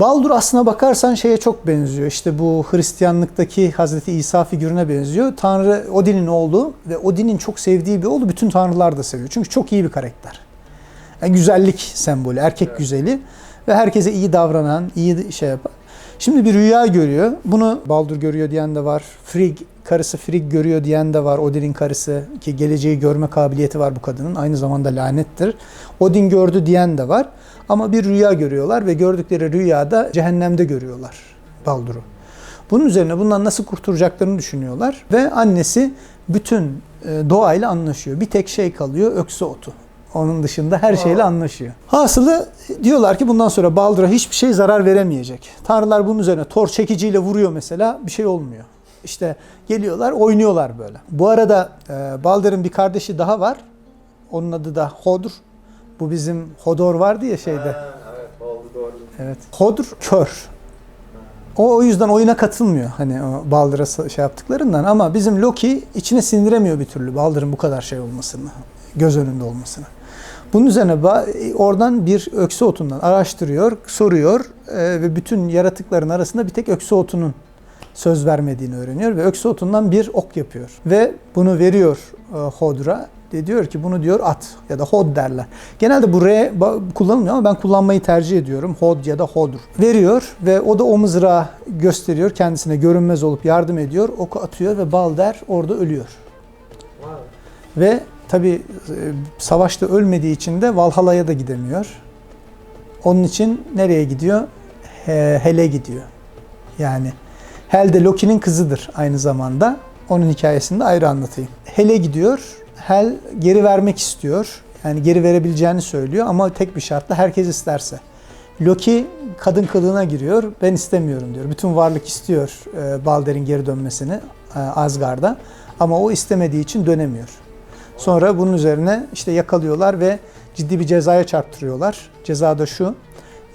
Baldur aslına bakarsan şeye çok benziyor. İşte bu Hristiyanlıktaki Hazreti İsa figürüne benziyor. Tanrı Odin'in oğlu ve Odin'in çok sevdiği bir oğlu bütün tanrılar da seviyor. Çünkü çok iyi bir karakter. Yani güzellik sembolü, erkek güzeli ve herkese iyi davranan, iyi şey yapan. Şimdi bir rüya görüyor. Bunu Baldur görüyor diyen de var. Frigg, karısı Frigg görüyor diyen de var. Odin'in karısı ki geleceği görme kabiliyeti var bu kadının. Aynı zamanda lanettir. Odin gördü diyen de var. Ama bir rüya görüyorlar ve gördükleri rüyada cehennemde görüyorlar Baldur'u. Bunun üzerine bundan nasıl kurtulacaklarını düşünüyorlar ve annesi bütün e, doğayla anlaşıyor. Bir tek şey kalıyor öksü otu. Onun dışında her şeyle anlaşıyor. Hasılı diyorlar ki bundan sonra Baldur'a hiçbir şey zarar veremeyecek. Tanrılar bunun üzerine tor çekiciyle vuruyor mesela bir şey olmuyor. İşte geliyorlar oynuyorlar böyle. Bu arada e, Baldur'un bir kardeşi daha var. Onun adı da Hodor. Bu bizim Hodor vardı ya şeyde. Ha, evet doğru. Evet. Hodor kör. O o yüzden oyuna katılmıyor hani o Baldur'a şey yaptıklarından ama bizim Loki içine sindiremiyor bir türlü Baldur'un bu kadar şey olmasını, göz önünde olmasını. Bunun üzerine ba- oradan bir öksü otundan araştırıyor, soruyor e, ve bütün yaratıkların arasında bir tek öksü otunun söz vermediğini öğreniyor ve öksü otundan bir ok yapıyor. Ve bunu veriyor e, Hodor'a. De diyor ki bunu diyor at ya da hod derler. Genelde bu R ba- kullanılmıyor ama ben kullanmayı tercih ediyorum. Hod ya da hodur. Veriyor ve o da o mızrağı gösteriyor. Kendisine görünmez olup yardım ediyor. Oku atıyor ve Balder orada ölüyor. Vay. Ve tabi savaşta ölmediği için de Valhalla'ya da gidemiyor. Onun için nereye gidiyor? He- Hel'e gidiyor. Yani Hel de Loki'nin kızıdır aynı zamanda. Onun hikayesini de ayrı anlatayım. Hel'e gidiyor. Hel geri vermek istiyor. Yani geri verebileceğini söylüyor ama tek bir şartla herkes isterse. Loki kadın kılığına giriyor. Ben istemiyorum diyor. Bütün varlık istiyor e, Balder'in geri dönmesini e, Asgard'a. Ama o istemediği için dönemiyor. Sonra bunun üzerine işte yakalıyorlar ve ciddi bir cezaya çarptırıyorlar. Ceza da şu.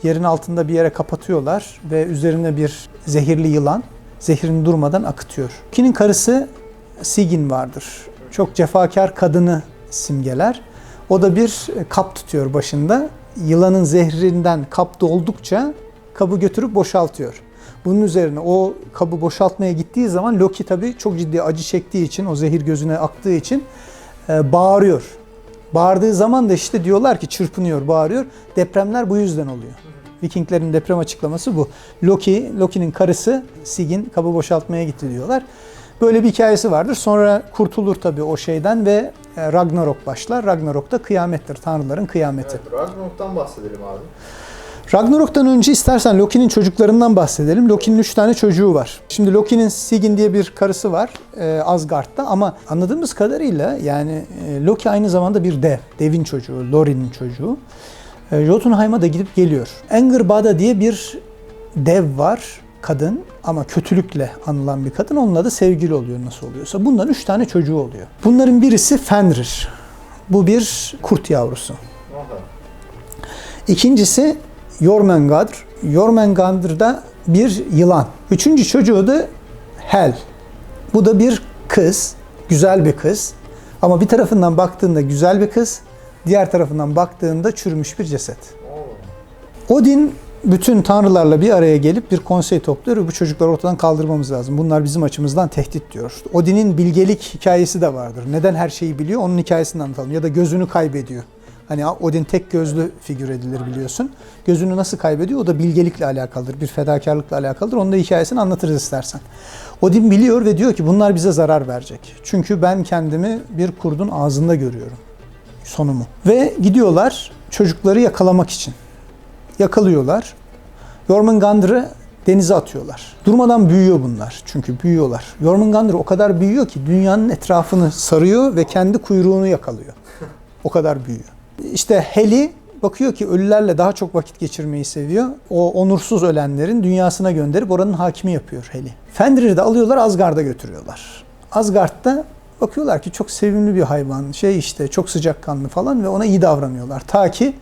Yerin altında bir yere kapatıyorlar ve üzerine bir zehirli yılan zehrini durmadan akıtıyor. Loki'nin karısı Sigyn vardır. Çok cefakar kadını simgeler. O da bir kap tutuyor başında. Yılanın zehrinden kap doldukça kabı götürüp boşaltıyor. Bunun üzerine o kabı boşaltmaya gittiği zaman Loki tabii çok ciddi acı çektiği için, o zehir gözüne aktığı için e, bağırıyor. Bağırdığı zaman da işte diyorlar ki çırpınıyor, bağırıyor. Depremler bu yüzden oluyor. Vikinglerin deprem açıklaması bu. Loki, Loki'nin karısı Sigyn kabı boşaltmaya gitti diyorlar. Böyle bir hikayesi vardır. Sonra kurtulur tabii o şeyden ve e, Ragnarok başlar. Ragnarok da kıyamettir. Tanrıların kıyameti. Evet, Ragnarok'tan bahsedelim abi. Ragnarok'tan önce istersen Loki'nin çocuklarından bahsedelim. Loki'nin 3 tane çocuğu var. Şimdi Loki'nin Sigyn diye bir karısı var e, Asgard'da ama anladığımız kadarıyla yani e, Loki aynı zamanda bir dev. Devin çocuğu, Lorin'in çocuğu. E, Jotunheim'a da gidip geliyor. Angerbada diye bir dev var kadın ama kötülükle anılan bir kadın. Onunla da sevgili oluyor nasıl oluyorsa. Bunların 3 tane çocuğu oluyor. Bunların birisi Fenrir. Bu bir kurt yavrusu. İkincisi Jormungandr. Jormungandr da bir yılan. Üçüncü çocuğu da Hel. Bu da bir kız. Güzel bir kız. Ama bir tarafından baktığında güzel bir kız. Diğer tarafından baktığında çürümüş bir ceset. Odin bütün tanrılarla bir araya gelip bir konsey topluyor ve bu çocukları ortadan kaldırmamız lazım. Bunlar bizim açımızdan tehdit diyor. Odin'in bilgelik hikayesi de vardır. Neden her şeyi biliyor? Onun hikayesini anlatalım. Ya da gözünü kaybediyor. Hani Odin tek gözlü figür edilir biliyorsun. Gözünü nasıl kaybediyor? O da bilgelikle alakalıdır. Bir fedakarlıkla alakalıdır. Onun da hikayesini anlatırız istersen. Odin biliyor ve diyor ki bunlar bize zarar verecek. Çünkü ben kendimi bir kurdun ağzında görüyorum. Sonumu. Ve gidiyorlar çocukları yakalamak için yakalıyorlar. Jormungandr'ı denize atıyorlar. Durmadan büyüyor bunlar. Çünkü büyüyorlar. Jormungandr o kadar büyüyor ki dünyanın etrafını sarıyor ve kendi kuyruğunu yakalıyor. O kadar büyüyor. İşte Heli bakıyor ki ölülerle daha çok vakit geçirmeyi seviyor. O onursuz ölenlerin dünyasına gönderip oranın hakimi yapıyor Heli. Fenrir'i de alıyorlar Asgard'a götürüyorlar. Asgard'da bakıyorlar ki çok sevimli bir hayvan. Şey işte çok sıcakkanlı falan ve ona iyi davranıyorlar. Ta ki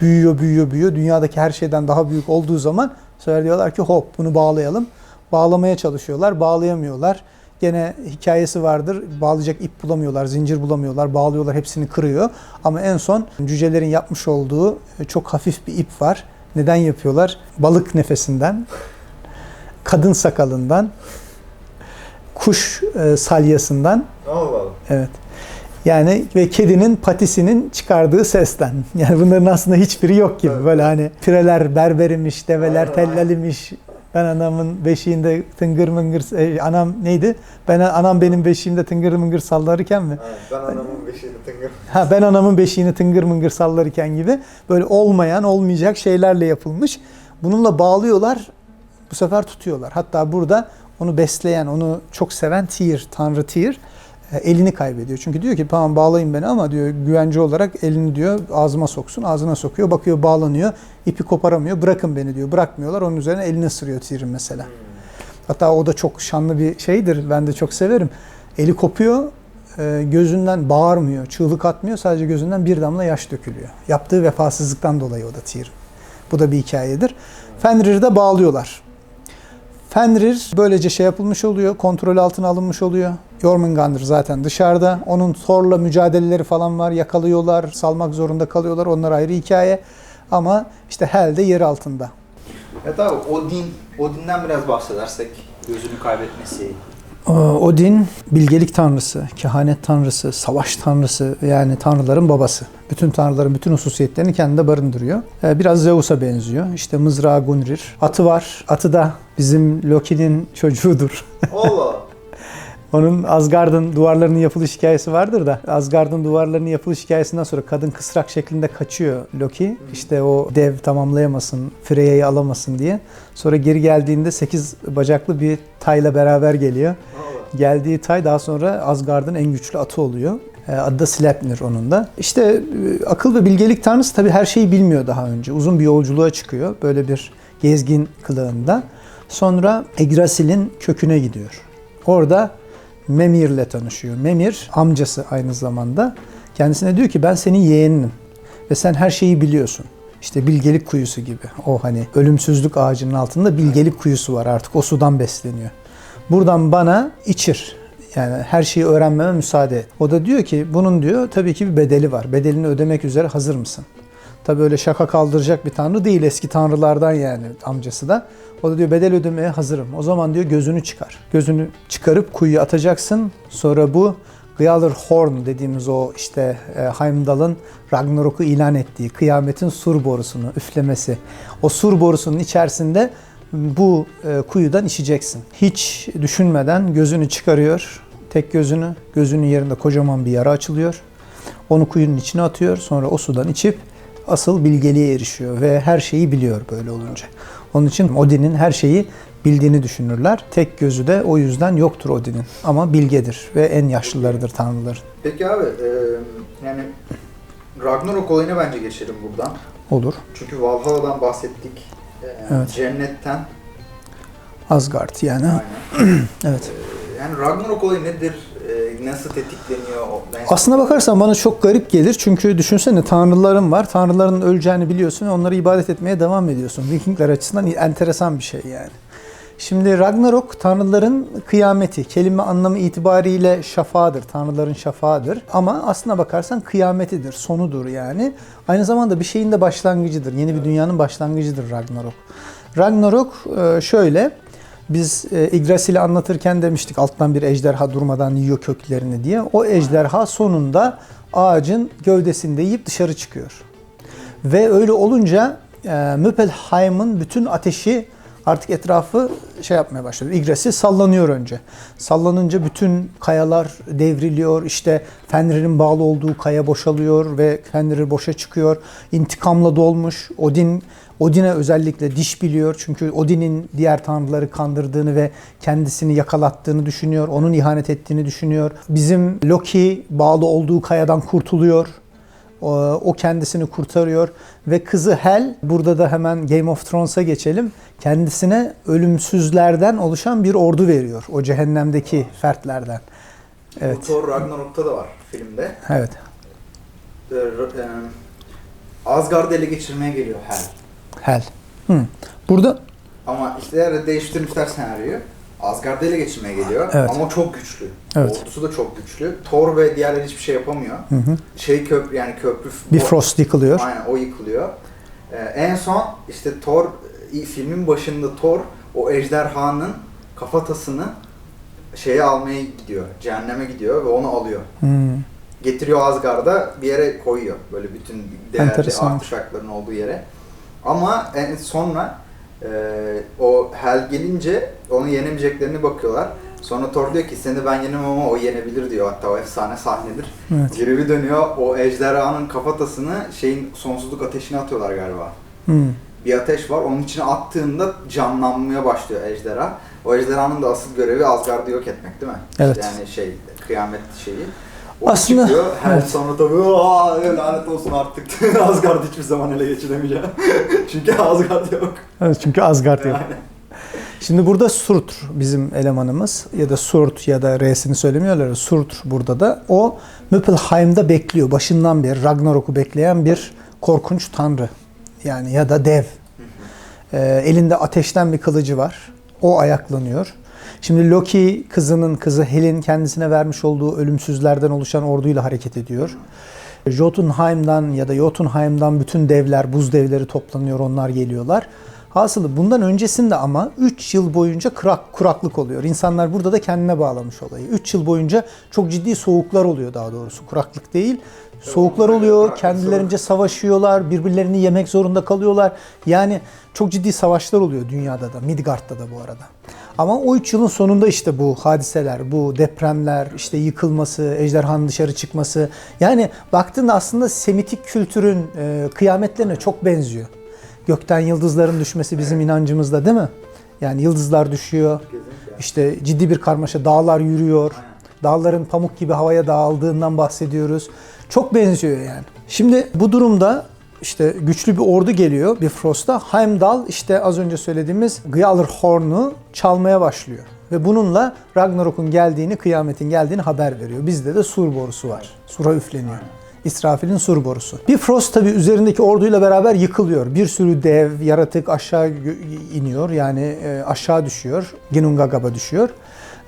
büyüyor, büyüyor, büyüyor. Dünyadaki her şeyden daha büyük olduğu zaman sefer diyorlar ki hop bunu bağlayalım. Bağlamaya çalışıyorlar, bağlayamıyorlar. Gene hikayesi vardır. Bağlayacak ip bulamıyorlar, zincir bulamıyorlar. Bağlıyorlar, hepsini kırıyor. Ama en son cücelerin yapmış olduğu çok hafif bir ip var. Neden yapıyorlar? Balık nefesinden, kadın sakalından, kuş e, salyasından, Allah Allah. evet. Yani ve kedinin patisinin çıkardığı sesten. Yani bunların aslında hiçbiri yok gibi. Evet. Böyle hani pireler berberimiş, develer Aynen, aynen. tellalimiş. Ben anamın beşiğinde tıngır mıngır, e, anam neydi? Ben anam benim beşiğimde tıngır mıngır sallarken mi? Evet, ben anamın beşiğini tıngır. Ha ben anamın beşiğini tıngır mıngır sallarken gibi böyle olmayan, olmayacak şeylerle yapılmış. Bununla bağlıyorlar. Bu sefer tutuyorlar. Hatta burada onu besleyen, onu çok seven Tyr, Tanrı Tyr e, elini kaybediyor. Çünkü diyor ki tamam bağlayın beni ama diyor güvence olarak elini diyor ağzıma soksun. Ağzına sokuyor. Bakıyor bağlanıyor. ipi koparamıyor. Bırakın beni diyor. Bırakmıyorlar. Onun üzerine elini ısırıyor Tyr'in mesela. Hatta o da çok şanlı bir şeydir. Ben de çok severim. Eli kopuyor. e, Gözünden bağırmıyor. Çığlık atmıyor. Sadece gözünden bir damla yaş dökülüyor. Yaptığı vefasızlıktan dolayı o da Tyr'in. Bu da bir hikayedir. Fenrir'i de bağlıyorlar. Fenrir böylece şey yapılmış oluyor, kontrol altına alınmış oluyor. Jormungandr zaten dışarıda. Onun Thor'la mücadeleleri falan var. Yakalıyorlar, salmak zorunda kalıyorlar. Onlar ayrı hikaye. Ama işte Hel de yer altında. Evet abi Odin, Odin'den biraz bahsedersek gözünü kaybetmesi. Ee, Odin bilgelik tanrısı, kehanet tanrısı, savaş tanrısı yani tanrıların babası. Bütün tanrıların bütün hususiyetlerini kendinde barındırıyor. Ee, Biraz Zeus'a benziyor. İşte mızrağı Gunrir. Atı var. Atı da bizim Loki'nin çocuğudur. Allah. Onun Asgard'ın duvarlarının yapılış hikayesi vardır da Asgard'ın duvarlarının yapılış hikayesinden sonra kadın kısrak şeklinde kaçıyor Loki. İşte o dev tamamlayamasın, Freya'yı alamasın diye. Sonra geri geldiğinde 8 bacaklı bir tayla beraber geliyor. Geldiği tay daha sonra Asgard'ın en güçlü atı oluyor. E, Adı da Sleipnir onun da. İşte e, akıl ve bilgelik tanrısı tabii her şeyi bilmiyor daha önce. Uzun bir yolculuğa çıkıyor. Böyle bir gezgin kılığında. Sonra Yggdrasil'in köküne gidiyor. Orada Memir'le tanışıyor. Memir amcası aynı zamanda. Kendisine diyor ki ben senin yeğeninim ve sen her şeyi biliyorsun. İşte bilgelik kuyusu gibi. O hani ölümsüzlük ağacının altında bilgelik kuyusu var artık o sudan besleniyor. Buradan bana içir. Yani her şeyi öğrenmeme müsaade et. O da diyor ki bunun diyor tabii ki bir bedeli var. Bedelini ödemek üzere hazır mısın? Tabii öyle şaka kaldıracak bir tanrı değil. Eski tanrılardan yani amcası da. O da diyor bedel ödemeye hazırım. O zaman diyor gözünü çıkar. Gözünü çıkarıp kuyuya atacaksın. Sonra bu Gjallar Horn dediğimiz o işte e, Heimdall'ın Ragnarok'u ilan ettiği kıyametin sur borusunu üflemesi. O sur borusunun içerisinde bu e, kuyudan içeceksin. Hiç düşünmeden gözünü çıkarıyor. Tek gözünü, gözünün yerinde kocaman bir yara açılıyor. Onu kuyunun içine atıyor. Sonra o sudan içip asıl bilgeliğe erişiyor ve her şeyi biliyor böyle olunca. Onun için Odin'in her şeyi bildiğini düşünürler. Tek gözü de o yüzden yoktur Odin'in. Ama bilgedir ve en yaşlılarıdır tanrıların. Peki abi e, yani Ragnarok olayına bence geçelim buradan. Olur. Çünkü Valhalla'dan bahsettik. E, Evet. Cennetten. Asgard yani. Aynen. Evet. E, yani Ragnarok olayı nedir? Nasıl tetikleniyor? Ben Aslına bakarsan bana çok garip gelir. Çünkü düşünsene tanrıların var. Tanrıların öleceğini biliyorsun ve onlara ibadet etmeye devam ediyorsun. Vikingler açısından enteresan bir şey yani. Şimdi Ragnarok tanrıların kıyameti. Kelime anlamı itibariyle şafağıdır. Tanrıların şafağıdır. Ama aslına bakarsan kıyametidir, sonudur yani. Aynı zamanda bir şeyin de başlangıcıdır. Yeni bir dünyanın başlangıcıdır Ragnarok. Ragnarok e, şöyle. Biz e, anlatırken demiştik alttan bir ejderha durmadan yiyor köklerini diye. O ejderha sonunda ağacın gövdesinde yiyip dışarı çıkıyor. Ve öyle olunca e, Müppelheim'in bütün ateşi artık etrafı şey yapmaya başladı. Yggdrasil sallanıyor önce. Sallanınca bütün kayalar devriliyor. İşte Fenrir'in bağlı olduğu kaya boşalıyor ve Fenrir boşa çıkıyor. İntikamla dolmuş. Odin Odin'e özellikle diş biliyor. Çünkü Odin'in diğer tanrıları kandırdığını ve kendisini yakalattığını düşünüyor. Onun ihanet ettiğini düşünüyor. Bizim Loki bağlı olduğu kayadan kurtuluyor. O o kendisini kurtarıyor ve kızı Hel burada da hemen Game of Thrones'a geçelim. Kendisine ölümsüzlerden oluşan bir ordu veriyor. O cehennemdeki fertlerden. Evet. Bu Thor Ragnarok'ta da var filmde. Evet. E, r- e, Asgard'ı ele geçirmeye geliyor Hel. Hel. Hı. Burada Ama işte değiştirmişler senaryoyu. Asgard'ı ele geçirmeye geliyor Evet. ama çok güçlü. Evet. Ordusu da çok güçlü. Thor ve diğerleri hiçbir şey yapamıyor. hı hı, Şey köprü yani köprü Bifrost yıkılıyor. Aynen o yıkılıyor. Ee, en son işte Thor i- filmin başında Thor o ejderhanın kafatasını şeye almaya gidiyor. Cehenneme gidiyor ve onu alıyor. Hmm. Getiriyor Asgard'a bir yere koyuyor. Böyle bütün değerli Enteresan. artefakların olduğu yere. Ama en sonra e, o Hel gelince onu yenemeyeceklerine bakıyorlar. Sonra Thor diyor ki seni ben yenemem ama o yenebilir diyor. Hatta o efsane sahnedir. Evet. Geri bir dönüyor o ejderhanın kafatasını şeyin sonsuzluk ateşine atıyorlar galiba. Hmm. Bir ateş var onun içine attığında canlanmaya başlıyor ejderha. O ejderhanın da asıl görevi Asgard'ı yok etmek değil mi? Evet. İşte yani şey kıyamet şeyi. O Aslında- çıkıyor, her evet. sonra tabii "Aa, lanet olsun artık Asgard hiçbir zaman ele geçiremeyeceğim. Çünkü Asgard yok. Evet çünkü Asgard yok. Şimdi burada Surtr bizim elemanımız ya da Surt ya da R'sini söylemiyorlar. Surtr burada da. O Muspelheim'da bekliyor. Başından beri Ragnarok'u bekleyen bir korkunç tanrı. Yani ya da dev. Ee, elinde ateşten bir kılıcı var. O ayaklanıyor. Şimdi Loki kızının kızı Hel'in kendisine vermiş olduğu ölümsüzlerden oluşan orduyla hareket ediyor. Jotunheim'dan ya da Jotunheim'dan bütün devler, buz devleri toplanıyor, onlar geliyorlar. Hasılı bundan öncesinde ama 3 yıl boyunca kurak, kuraklık oluyor. İnsanlar burada da kendine bağlamış olayı. 3 yıl boyunca çok ciddi soğuklar oluyor daha doğrusu. Kuraklık değil. Soğuklar oluyor, kendilerince savaşıyorlar, birbirlerini yemek zorunda kalıyorlar. Yani çok ciddi savaşlar oluyor dünyada da, Midgard'da da bu arada. Ama o 3 yılın sonunda işte bu hadiseler, bu depremler, işte yıkılması, ejderhanın dışarı çıkması. Yani baktığında aslında Semitik kültürün e, kıyametlerine çok benziyor. Gökten yıldızların düşmesi bizim inancımızda değil mi? Yani yıldızlar düşüyor. İşte ciddi bir karmaşa, dağlar yürüyor. Dağların pamuk gibi havaya dağıldığından bahsediyoruz. Çok benziyor yani. Şimdi bu durumda işte güçlü bir ordu geliyor Bifrost'a. Heimdall işte az önce söylediğimiz Gjallarhorn'u çalmaya başlıyor. Ve bununla Ragnarok'un geldiğini, kıyametin geldiğini haber veriyor. Bizde de sur borusu var. Sura üfleniyor. İsrafil'in sur borusu. Bifrost tabi üzerindeki orduyla beraber yıkılıyor. Bir sürü dev, yaratık aşağı iniyor. Yani e, aşağı düşüyor. Ginnungagap'a düşüyor.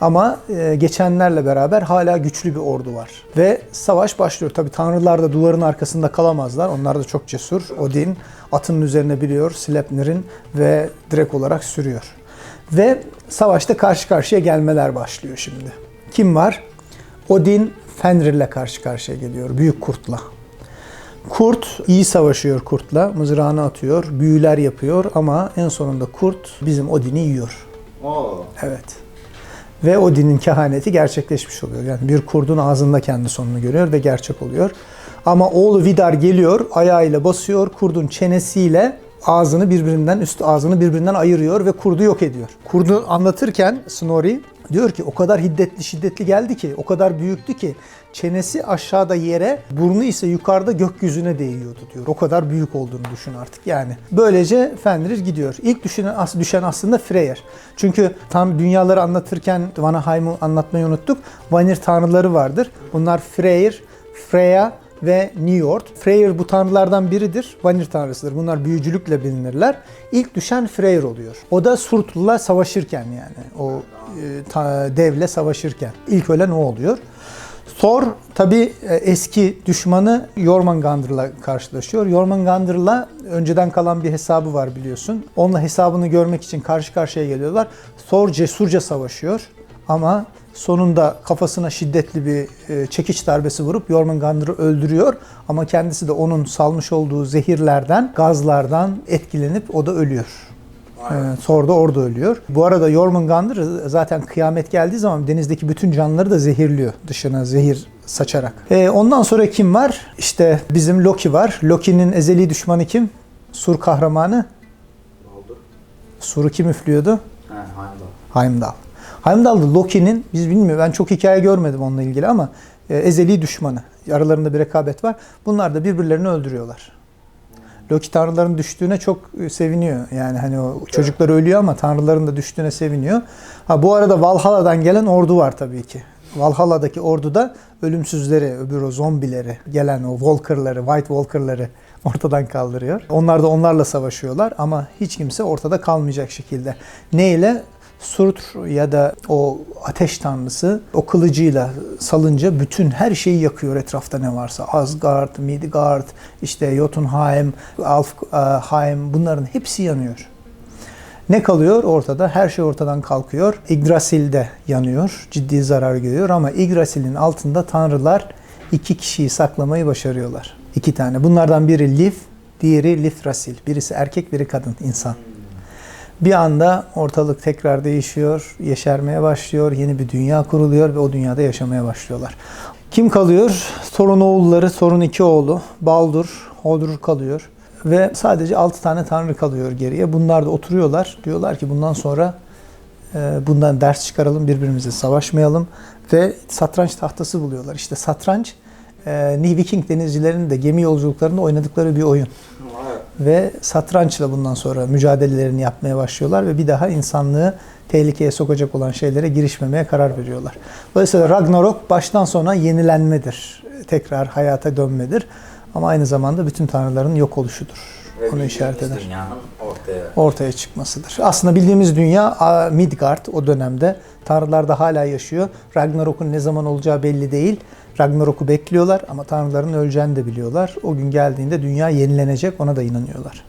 Ama e, geçenlerle beraber hala güçlü bir ordu var. Ve savaş başlıyor. Tabi tanrılar da duvarın arkasında kalamazlar. Onlar da çok cesur. Odin atının üzerine biliyor. Sleipnir'in ve direkt olarak sürüyor. Ve savaşta karşı karşıya gelmeler başlıyor şimdi. Kim var? Odin Fenrir'le karşı karşıya geliyor. Büyük kurtla. Kurt iyi savaşıyor kurtla. Mızrağını atıyor. Büyüler yapıyor ama en sonunda kurt bizim Odin'i yiyor. Oo. Evet. Ve Odin'in kehaneti gerçekleşmiş oluyor. Yani bir kurdun ağzında kendi sonunu görüyor ve gerçek oluyor. Ama oğlu Vidar geliyor, ayağıyla basıyor, kurdun çenesiyle ağzını birbirinden, üst ağzını birbirinden ayırıyor ve kurdu yok ediyor. Kurdu anlatırken Snorri diyor ki o kadar hiddetli şiddetli geldi ki, o kadar büyüktü ki çenesi aşağıda yere, burnu ise yukarıda gökyüzüne değiyordu diyor. O kadar büyük olduğunu düşün artık yani. Böylece Fenrir gidiyor. İlk düşen, as- düşen aslında Freyr. Çünkü tam dünyaları anlatırken Vanaheim'u anlatmayı unuttuk. Vanir tanrıları vardır. Bunlar Freyr, Freya ve Njord. Freyr bu tanrılardan biridir. Vanir tanrısıdır. Bunlar büyücülükle bilinirler. İlk düşen Freyr oluyor. O da Surtlu'la savaşırken yani. O e, ta- devle savaşırken. İlk ölen o oluyor. Thor tabi eski düşmanı Jormungandr'la karşılaşıyor. Jormungandr'la önceden kalan bir hesabı var biliyorsun. Onunla hesabını görmek için karşı karşıya geliyorlar. Thor cesurca savaşıyor ama sonunda kafasına şiddetli bir e, çekiç darbesi vurup Jormungandr'ı öldürüyor. Ama kendisi de onun salmış olduğu zehirlerden, gazlardan etkilenip o da ölüyor. Evet, Thor da orada ölüyor. Bu arada Jormungandr zaten kıyamet geldiği zaman denizdeki bütün canlıları da zehirliyor. Dışına zehir saçarak. E, ondan sonra kim var? İşte bizim Loki var. Loki'nin ezeli düşmanı kim? Sur kahramanı. Sur'u kim üflüyordu? He, Heimdall. Heimdall. Heimdall da Loki'nin, biz bilmiyorum ben çok hikaye görmedim onunla ilgili ama e, ezeli düşmanı. Aralarında bir rekabet var. Bunlar da birbirlerini öldürüyorlar. Loki tanrıların düştüğüne çok e, seviniyor. Yani hani o çocuklar ölüyor ama tanrıların da düştüğüne seviniyor. Ha bu arada Valhalla'dan gelen ordu var tabii ki. Valhalla'daki orduda ölümsüzleri, öbür o zombileri, gelen o Walker'ları, White Walker'ları ortadan kaldırıyor. Onlar da onlarla savaşıyorlar ama hiç kimse ortada kalmayacak şekilde. Ne ile? Surtr ya da o ateş tanrısı o kılıcıyla salınca bütün her şeyi yakıyor etrafta ne varsa. Asgard, Midgard, işte Jotunheim, Alfheim bunların hepsi yanıyor. Ne kalıyor ortada? Her şey ortadan kalkıyor. Yggdrasil de yanıyor. Ciddi zarar görüyor ama Yggdrasil'in altında tanrılar iki kişiyi saklamayı başarıyorlar. İki tane. Bunlardan biri Lif, diğeri Lifrasil. Birisi erkek, biri kadın, insan. Bir anda ortalık tekrar değişiyor, yeşermeye başlıyor, yeni bir dünya kuruluyor ve o dünyada yaşamaya başlıyorlar. Kim kalıyor? Thor'un oğulları, Thor'un iki oğlu, Baldur, Hodor kalıyor. Ve sadece 6 tane tanrı kalıyor geriye. Bunlar da oturuyorlar. Diyorlar ki bundan sonra e, bundan ders çıkaralım, birbirimize savaşmayalım. Ve satranç tahtası buluyorlar. İşte satranç, e, Viking denizcilerinin de gemi yolculuklarında oynadıkları bir oyun. Ve satrançla bundan sonra mücadelelerini yapmaya başlıyorlar ve bir daha insanlığı tehlikeye sokacak olan şeylere girişmemeye karar veriyorlar. Dolayısıyla Ragnarok baştan sona yenilenmedir. Tekrar hayata dönmedir. Ama aynı zamanda bütün tanrıların yok oluşudur. Ve Onu işaret eder. Ortaya Ortaya çıkmasıdır. Aslında bildiğimiz dünya Midgard o dönemde. Tanrılar da hala yaşıyor. Ragnarok'un ne zaman olacağı belli değil. Ragnarok'u bekliyorlar ama tanrıların öleceğini de biliyorlar. O gün geldiğinde dünya yenilenecek ona da inanıyorlar.